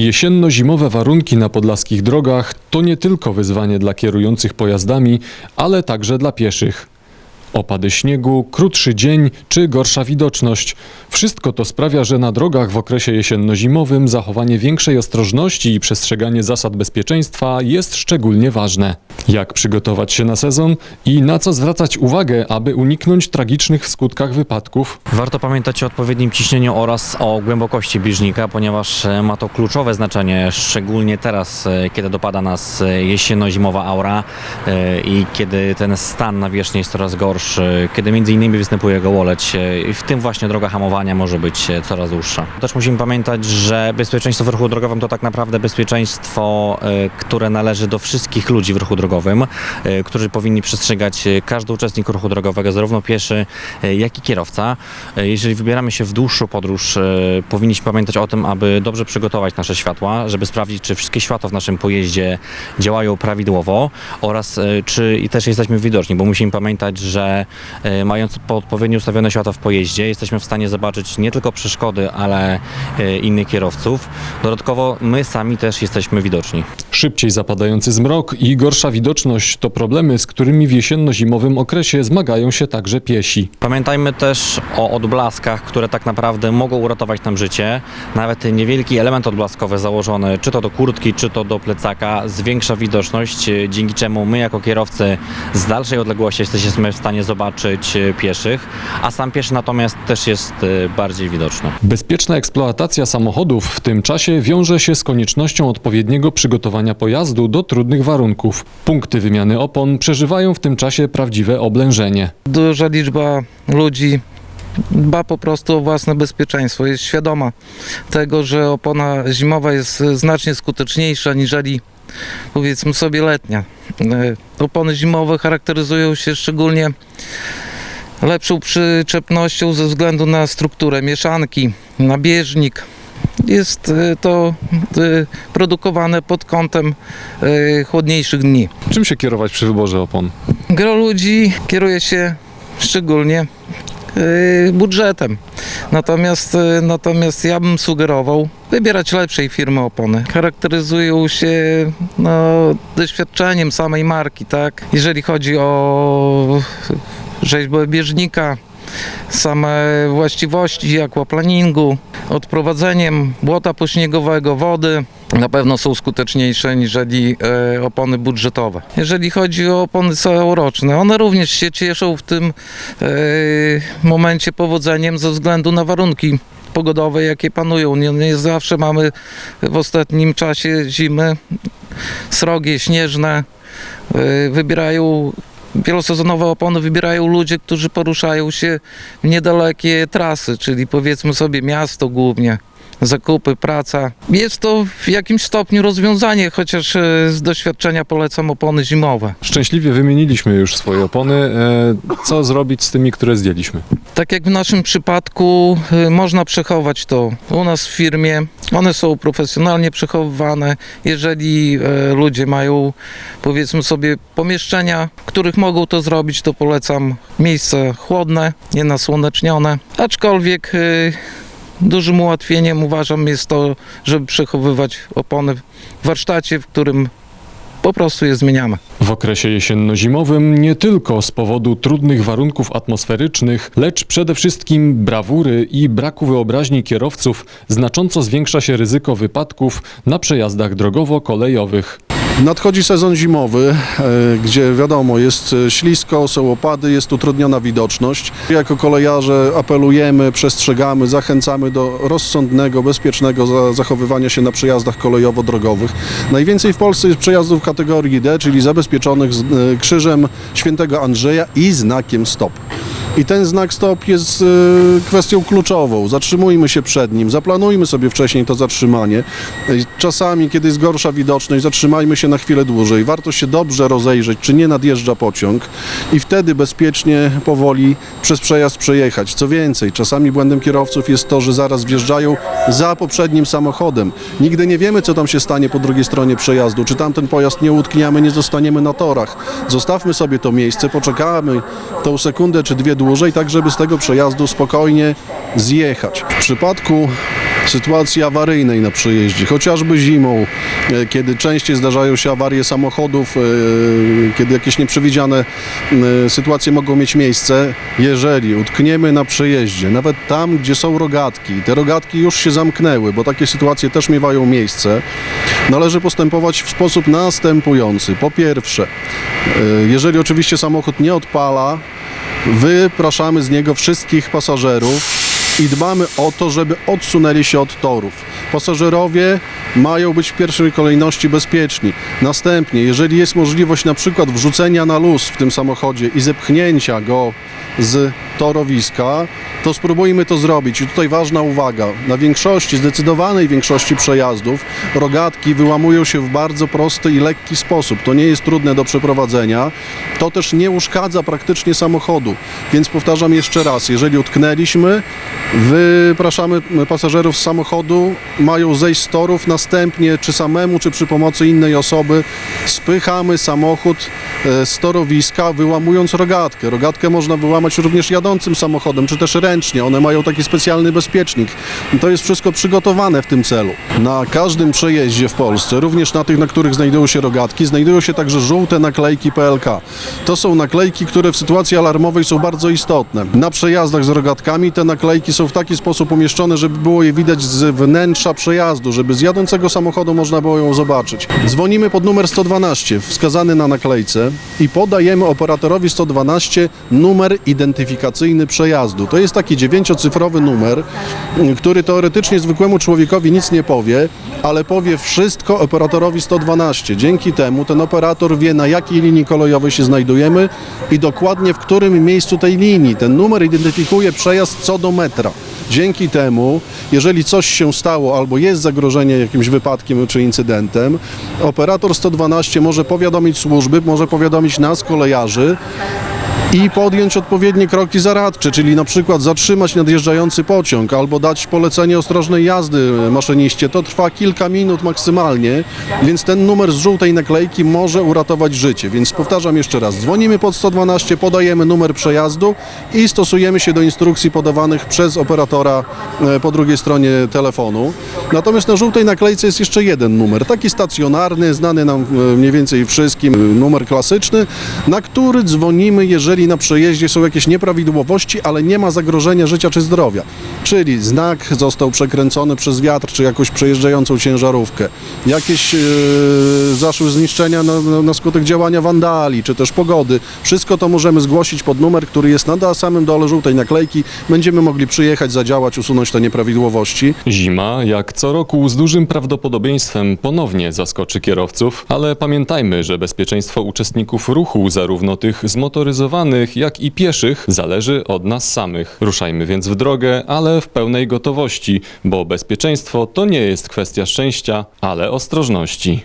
Jesienno-zimowe warunki na podlaskich drogach to nie tylko wyzwanie dla kierujących pojazdami, ale także dla pieszych. Opady śniegu, krótszy dzień czy gorsza widoczność. Wszystko to sprawia, że na drogach w okresie jesienno-zimowym zachowanie większej ostrożności i przestrzeganie zasad bezpieczeństwa jest szczególnie ważne. Jak przygotować się na sezon i na co zwracać uwagę, aby uniknąć tragicznych w skutkach wypadków? Warto pamiętać o odpowiednim ciśnieniu oraz o głębokości bieżnika, ponieważ e, ma to kluczowe znaczenie, szczególnie teraz, e, kiedy dopada nas e, jesienno-zimowa aura i kiedy ten stan nawierzchni jest coraz gorszy, kiedy między innymi występuje gołoleć. e, i W tym właśnie droga hamowania może być e, coraz dłuższa. Też musimy pamiętać, że bezpieczeństwo w ruchu drogowym to tak naprawdę bezpieczeństwo, e, które należy do wszystkich ludzi w ruchu drogowym, e, którzy powinni przestrzegać e, każdy uczestnik ruchu drogowego, zarówno pieszy, e, jak i kierowca. E, Jeżeli wybieramy się w dłuższą podróż, e, powinniśmy pamiętać o tym, aby dobrze przygotować nasze światła, żeby sprawdzić, czy wszystkie światła w naszym pojeździe działają prawidłowo oraz e, czy też jesteśmy widoczni, bo musimy pamiętać, że e, mając po- odpowiednio ustawione światła w pojeździe, jesteśmy w stanie zobaczyć nie tylko przeszkody, ale e, innych kierowców. Dodatkowo my sami też jesteśmy widoczni. Szybciej zapadający zmrok i gorsza widoczność to problemy, z którymi w jesienno-zimowym okresie zmagają się także piesi. Pamiętajmy też o odblaskach, które tak naprawdę mogą uratować nam życie. Nawet niewielki element odblaskowy założony, czy to do kurtki, czy to do plecaka, zwiększa widoczność, e, dzięki czemu my jako kierowcy z dalszej odległości jesteśmy w stanie zobaczyć e, pieszych, a sam pieszy natomiast też jest e, bardziej widoczny. Bezpieczna eksploatacja samochodów w tym czasie wiąże się z koniecznością odpowiedniego przygotowania pojazdu do trudnych warunków. Punkty wymiany opon przeżywają w tym czasie prawdziwe oblężenie. Duża liczba ludzi dba po prostu o własne bezpieczeństwo, jest świadoma tego, że opona zimowa jest znacznie skuteczniejsza niżeli powiedzmy sobie letnia. E, Opony zimowe charakteryzują się szczególnie lepszą przyczepnością ze względu na strukturę mieszanki, na bieżnik. Jest e, to e, produkowane pod kątem chłodniejszych dni. Czym się kierować przy wyborze opon? Gro ludzi kieruje się szczególnie budżetem. Natomiast, natomiast ja bym sugerował wybierać lepszej firmy opony. Charakteryzują się no, doświadczeniem samej marki, tak? Jeżeli chodzi o rzeźbę bieżnika, same właściwości aquaplaningu, odprowadzeniem błota pośniegowego, wody, na pewno są skuteczniejsze niżeli e, opony budżetowe. Jeżeli chodzi o opony całoroczne, one również się cieszą w tym e, momencie powodzeniem ze względu na warunki pogodowe, jakie panują. Nie, nie zawsze mamy w ostatnim czasie zimy srogie, śnieżne. E, wybierają wielosezonowe opony wybierają ludzie, którzy poruszają się w niedalekie trasy, czyli powiedzmy sobie miasto głównie. Zakupy, praca. Jest to w jakimś stopniu rozwiązanie, chociaż e, z doświadczenia polecam opony zimowe. Szczęśliwie wymieniliśmy już swoje opony. E, Co zrobić z tymi, które zdjęliśmy? Tak jak w naszym przypadku, y, można przechować to u nas w firmie. One są profesjonalnie przechowywane. Jeżeli e, ludzie mają, powiedzmy sobie, pomieszczenia, w których mogą to zrobić, to polecam miejsce chłodne, nienasłonecznione. Aczkolwiek y, dużym ułatwieniem uważam jest to, żeby przechowywać opony w warsztacie, w którym po prostu je zmieniamy. W okresie jesienno-zimowym nie tylko z powodu trudnych warunków atmosferycznych, lecz przede wszystkim brawury i braku wyobraźni kierowców znacząco zwiększa się ryzyko wypadków na przejazdach drogowo-kolejowych. Nadchodzi sezon zimowy, e, gdzie wiadomo, jest e, ślisko, są opady, jest utrudniona widoczność. Jako kolejarze apelujemy, przestrzegamy, zachęcamy do rozsądnego, bezpiecznego za- zachowywania się na przejazdach kolejowo-drogowych. Najwięcej w Polsce jest przejazdów kategorii D, czyli zabezpieczonych e, krzyżem świętego Andrzeja i znakiem stop. I ten znak stop jest e, kwestią kluczową. Zatrzymujmy się przed nim, zaplanujmy sobie wcześniej to zatrzymanie. E, Czasami, kiedy jest gorsza widoczność, zatrzymajmy się na chwilę dłużej. Warto się dobrze rozejrzeć, czy nie nadjeżdża pociąg i wtedy bezpiecznie, powoli przez przejazd przejechać. Co więcej, czasami błędem kierowców jest to, że zaraz wjeżdżają za poprzednim samochodem. Nigdy nie wiemy, co tam się stanie po drugiej stronie przejazdu. Czy tamten pojazd nie utknie, a my nie zostaniemy na torach. Zostawmy sobie to miejsce, poczekamy tą sekundę czy dwie dłużej, tak żeby z tego przejazdu spokojnie zjechać. W przypadku sytuacji awaryjnej na przejeździe, chociażby zimą, e, kiedy częściej zdarzają się awarie samochodów, e, kiedy jakieś nieprzewidziane e, sytuacje mogą mieć miejsce, jeżeli utkniemy na przejeździe, nawet tam, gdzie są rogatki, te rogatki już się zamknęły, bo takie sytuacje też miewają miejsce, należy postępować w sposób następujący. Po pierwsze, jeżeli oczywiście samochód nie odpala, wypraszamy z niego wszystkich pasażerów i dbamy o to, żeby odsunęli się od torów. Pasażerowie mają być w pierwszej kolejności bezpieczni. Następnie, jeżeli jest możliwość na przykład wrzucenia na luz w tym samochodzie i zepchnięcia go z torowiska, to spróbujmy to zrobić. I tutaj ważna uwaga. Na większości, zdecydowanej większości przejazdów rogatki wyłamują się w bardzo prosty i lekki sposób. To nie jest trudne do przeprowadzenia. To też nie uszkadza praktycznie samochodu. Więc powtarzam jeszcze raz, jeżeli utknęliśmy, wypraszamy pasażerów z samochodu, mają zejść z torów, następnie czy samemu, czy przy pomocy innej osoby spychamy samochód e, z torowiska, wyłamując rogatkę. Rogatkę można wyłamać również jadącym samochodem, czy też ręcznie. One mają taki specjalny bezpiecznik. To jest wszystko przygotowane w tym celu. Na każdym przejeździe w Polsce, również na tych, na których znajdują się rogatki, znajdują się także żółte naklejki PLK. To są naklejki, które w sytuacji alarmowej są bardzo istotne. Na przejazdach z rogatkami te naklejki są w taki sposób umieszczone, żeby było je widać z wnętrza przejazdu, żeby z jadącego samochodu można było ją zobaczyć. Dzwonimy pod numer 112, wskazany na naklejce i podajemy operatorowi 112 numer identyfikacyjny przejazdu. To jest taki dziewięciocyfrowy numer, który teoretycznie zwykłemu człowiekowi nic nie powie, ale powie wszystko operatorowi 112. Dzięki temu ten operator wie, na jakiej linii kolejowej się znajdujemy i dokładnie w którym miejscu tej linii. Ten numer identyfikuje przejazd co do metra. Dzięki temu, jeżeli coś się stało albo jest zagrożenie jakimś wypadkiem czy incydentem, operator 112 może powiadomić służby, może powiadomić nas, kolejarzy, i podjąć odpowiednie kroki zaradcze, czyli na przykład zatrzymać nadjeżdżający pociąg albo dać polecenie ostrożnej jazdy maszyniście. To trwa kilka minut maksymalnie, więc ten numer z żółtej naklejki może uratować życie. Więc powtarzam jeszcze raz, dzwonimy pod 112, podajemy numer przejazdu i stosujemy się do instrukcji podawanych przez operatora e, po drugiej stronie telefonu. Natomiast na żółtej naklejce jest jeszcze jeden numer, taki stacjonarny, znany nam e, mniej więcej wszystkim, e, numer klasyczny, na który dzwonimy, jeżeli na przejeździe są jakieś nieprawidłowości, ale nie ma zagrożenia życia czy zdrowia. Czyli znak został przekręcony przez wiatr, czy jakąś przejeżdżającą ciężarówkę. Jakieś e, zaszły zniszczenia na, na, na skutek działania wandali, czy też pogody. Wszystko to możemy zgłosić pod numer, który jest na samym dole żółtej naklejki. Będziemy mogli przyjechać, zadziałać, usunąć te nieprawidłowości. Zima, jak co roku, z dużym prawdopodobieństwem ponownie zaskoczy kierowców, ale pamiętajmy, że bezpieczeństwo uczestników ruchu, zarówno tych zmotoryzowanych, jak i pieszych, zależy od nas samych. Ruszajmy więc w drogę, ale w pełnej gotowości, bo bezpieczeństwo to nie jest kwestia szczęścia, ale ostrożności.